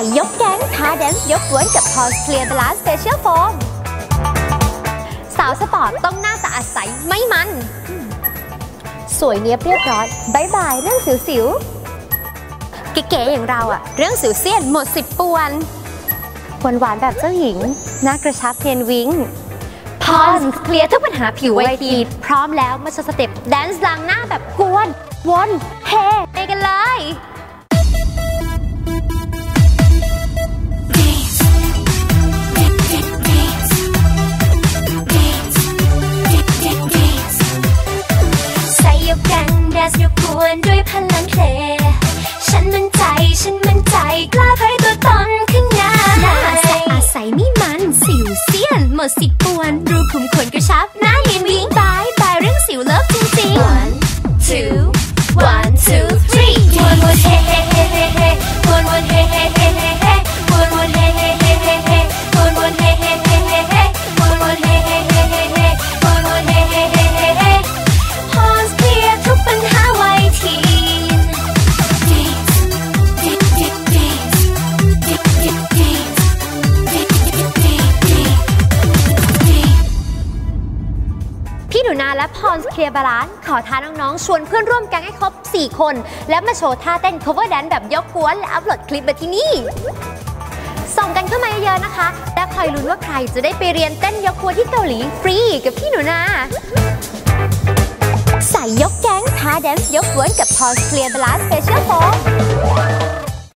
ายยกแก๊งท้าแดนซ์ยกกวนกับพอสเคลียร์บลาสเ a เชียลโฟมสาวสปอร์ตต้องหน้าสะอาดใสไม่มัน สวยเนี้ยบเรียบร้อยบายบายเรื่องสิวๆเก๋ๆอย่างเราอะเรื่องสิวเซียนหมดสิบปวนหวานหวานๆแบบเจ้าหญิงหน้ากระชับเนียนวิ้งพอสเคลียร์ทุกปัญหาผิวไวทีพร้อมแล้วมาโชว์สเต็ปแดนซ์ล้างหน้าแบบกวน วนเฮไปกันเลย สยกกวนด้วยพลังเพลงฉันมั่นใจ ฉันมั่นใจ กล้าเผยตัวตนขึ้นงาหน้าสอาศัยไม่มัน สิวเซียนหมดสิบป พี่หนูนาและพรเคลียร์บาลานขอท้าน้องๆ ชวนเพื่อนร่วมแก๊งให้ครบ 4 คน แล้วมาโชว์ท่าเต้น cover dance แบบยกกวน และอัพโหลดคลิปมาที่นี่ ส่งกันเข้ามาเยอะๆนะคะ และคอยลุ้นว่าใครจะได้ไปเรียนเต้นยกกวนที่เกาหลีฟรีกับพี่หนูนาใส่ยกแก๊งท้าแดนซ์ยกกวนกับพอสเคลียร์บาลานซ์สเปเชียลโฟม